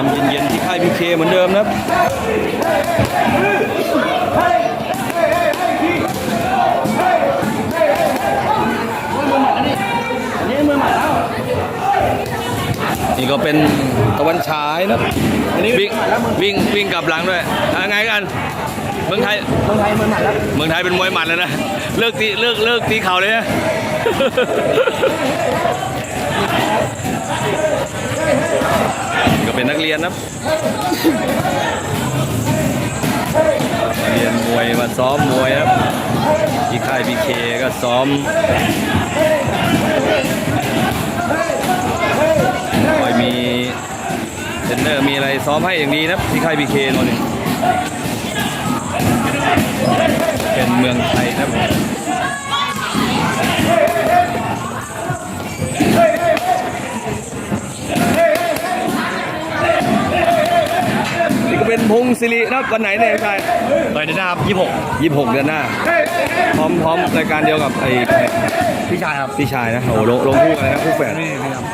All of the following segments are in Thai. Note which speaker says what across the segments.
Speaker 1: ามเย็นๆที่ค่ายพีเคเหมือนเดิมนะครับนี่ก็เป็นตะวันฉายนะวิ่งวิ่งวิ่งกลับหลังด้วยยังไงกันเมืองไทย
Speaker 2: เมืองไทยมวยหมัดแล้ว
Speaker 1: เมืองไทยเป็นมวยหมัดแล้วนะเลิกตีเลิกเลิกตีเข่าเลยนะ เป็นนักเรียนนะเรียนมวยมาซ้อมมวยครับที่ค่ายพีเคก็ซ้อมคอยมีเทรนเนอร์มีอะไรซ้อมให้อย่างดีนะที่ค่ายพีเคโน่นนี่เป็นเมืองไทยครับ เป็นพงศิรินะครับวันไหนเนี่ยใช่
Speaker 2: ต่อยในหน้าครับยี่หก
Speaker 1: ยี่หกเดือนหน้า พร้อมพร้อมรายการเดียวกับไอ้
Speaker 2: พี่ชายครับ
Speaker 1: พี่ชายนะโอ้โหลงลงคู่กันเลยนะคู่แฝด
Speaker 2: นี่ครับ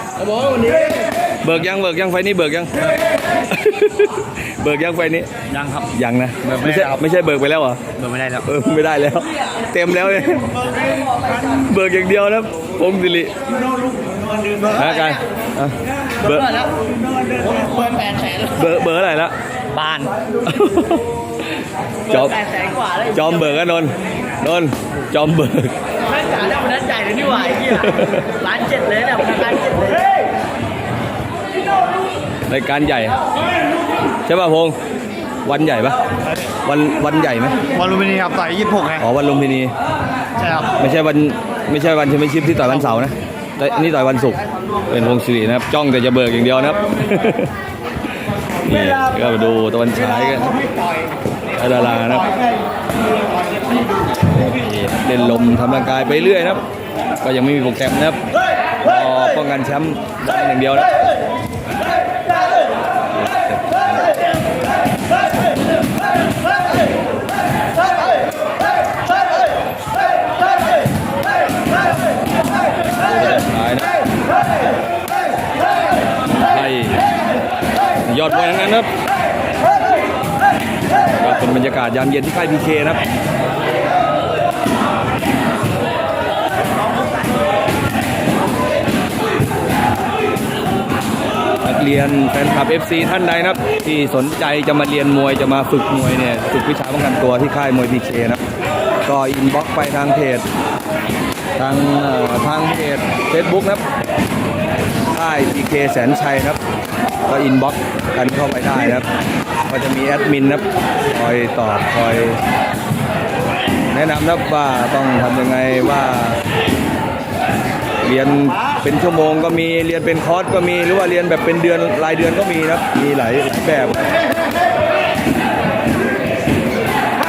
Speaker 1: เบิกยังเบิกยังไฟนี้เบิกยัง เบิกยังไฟนี้
Speaker 2: ยังครับ
Speaker 1: ยังนะ
Speaker 2: เบิกไม่
Speaker 1: ไม่
Speaker 2: ได้
Speaker 1: ใช่
Speaker 2: ครับ
Speaker 1: ไม่ใช่เบิกไปแล้วเหรอ
Speaker 2: เดินไม่ได้แล้ว
Speaker 1: เออไม่ได้แล้ว เต็มแล้วเลยเบิกอย่างเดียวนะพงศิรินะกันอะเบิก
Speaker 2: เปิดแปดแสน
Speaker 1: เบิกเบิกอะไรละ
Speaker 2: บ้าน
Speaker 1: จอม
Speaker 2: แปดแสนกว่าเลย
Speaker 1: จอมเบิกอะนนท์นนท์จอมเบิก
Speaker 2: แม่งจ๋าเนี่ยวันนั้นจ่ายเลยนี่หว่าไอ้เหี้ยล้านเจ็ดเลยเนี่ยวันนั้นล้านเจ็ดเลย
Speaker 1: รายการใหญ่ใช่ป่ะพงษ์วันใหญ่ปะวันวันใหญ่ไหม
Speaker 2: วันลุมพินีครับต่อยยี่หกไง
Speaker 1: อ๋อวันลุมพินี
Speaker 2: ใช่ครับ
Speaker 1: ไม่ใช่วันไม่ใช่วันแชมเปี้ยนชิพที่ต่อยวันเสาร์นะแต่นี่ต่อยวันศุกร์เป็นพงศิรินะครับจ้องแต่จะเบิกอย่างเดียวนะครับ นี่ก็มาดูตะวันฉายกันดารานะครับเล่นลมทำร่างกายไปเรื่อยนะครับ ก็ยังไม่มีโปรแกรมนะครับรอป้องกันแชมป์อย่างเดียวนะ อยทั้งนั้นครับก็เป็นบรรยากาศยามเย็นที่ค่ายพีเคนะครับนักเรียนแฟนคลับ FC ท่านใดนะครับ ที่สนใจจะมาเรียนมวยจะมาฝึกมวยเนี่ยฝึกวิชาป้องกันตัวที่ค่ายมวยพีเคนะครับก็อินบ็อกไปทางเพจ ทางทางเพจเฟซบุ๊กนะครับค่ายพีเคแสนชัยนะครับ ก็อินบ็อกกันเข้าไปได้นะครับ ก็จะมีแอดมินนะครับคอยตอบคอย แนะนำนะครับว่าต้องทำยังไงว่า เรียนเป็นชั่วโมงก็มีเรียนเป็นคอร์สก็มีหรือว่าเรียนแบบเป็นเดือนรายเดือนก็มีนะครับ มีหลายแบบ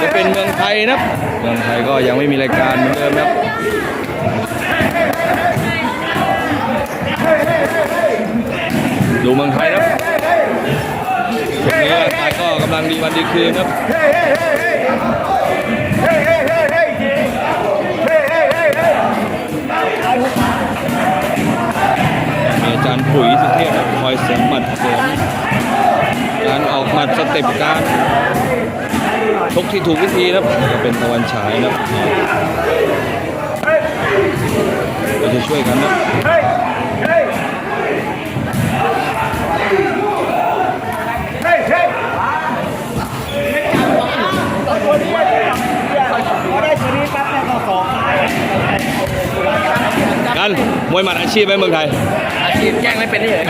Speaker 1: จะเป็นเมืองไทยนะครับ เมืองไทยก็ยังไม่มีรายการเหมือนเดิมนะครับ วันดีคืนครับมีอาจารย์ปุ๋ยสุเทพคอยเสริมหมัดเสริมการออกหมัดสเต็ปการชกที่ถูกวิธีนะครับเป็นตะวันฉายนะครับเราจะช่วยกันนะกัน มวยหมัดอาชีพไหมเมืองไทย
Speaker 2: อาชีพแย่งไม่เป็นเฉย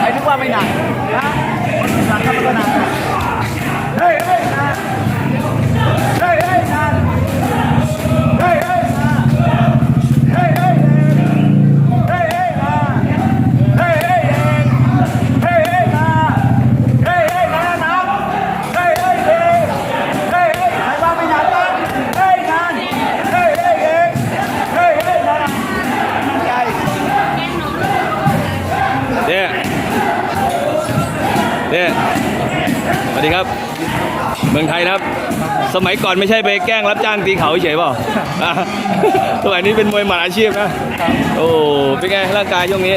Speaker 2: ไอ้ทุกว่าไม่หนัก นะครั
Speaker 1: บ สมัยก่อนไม่ใช่ไปแกล้งรับจ้างตีเขาเฉยเปล่าอะสมัยนี้เป็นมวยหมัดอาชีพนะโอ้เป็นไงร่างกายช่วงนี้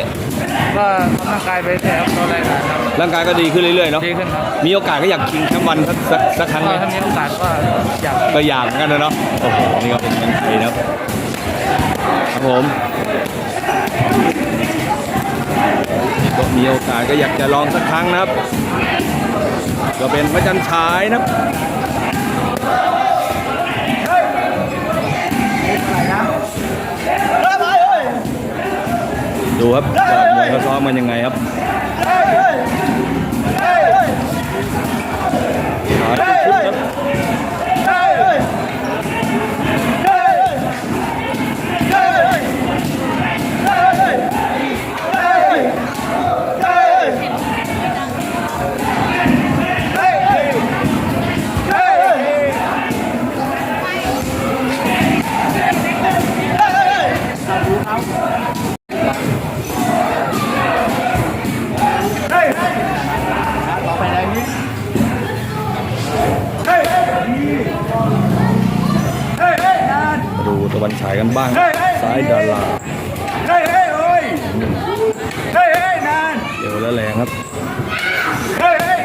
Speaker 2: ก็ทำร่างกายไปแถวตอนแรกครับ
Speaker 1: ร่างกายก็ดีขึ้นเรื่อยๆเนาะ
Speaker 2: ดีขึ้นครับ
Speaker 1: มีโอกาสก็อยากชิงแชมป์วันสักสักสักครั้งไหม
Speaker 2: ก็ถ้ามีโอกาสก็อยาก
Speaker 1: ก็อยากเหมือนกันนะเนาะโอ้โหนี่ก็เป็นเมืองไทยนะครับครับผมก็มีโอกาสก็อยากจะลองสักครั้งนะครับ ก็เป็นพระจันทร์ฉายนะครับดูครับยอดมวยเขาซ้อมมันยังไงครับขาเป็นครับายกันบ้างซ้ายดารา
Speaker 2: เฮ้ยเฮ้ยเฮ้ยเฮ้ยนาน
Speaker 1: เดี๋ยวแล้วแรงครับ
Speaker 2: เฮ้ยย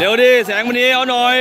Speaker 2: เร็
Speaker 1: วดิแสงวันนี้เอาหน่อย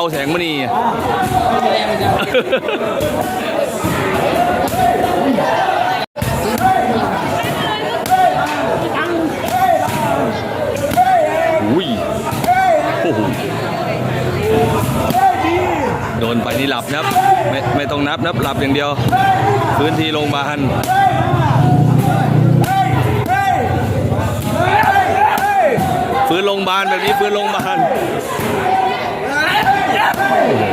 Speaker 1: าแสงมณีอุ้ยโอ้โหโดนไปนี่หลับนะครับ ไม่ไม่ต้องนับนับหลับอย่างเดียว พื้นที่โรงพยาบาลฟื้นโรงพยาบาลแบบนี้ฟื้นโรงพยาบาล Hey!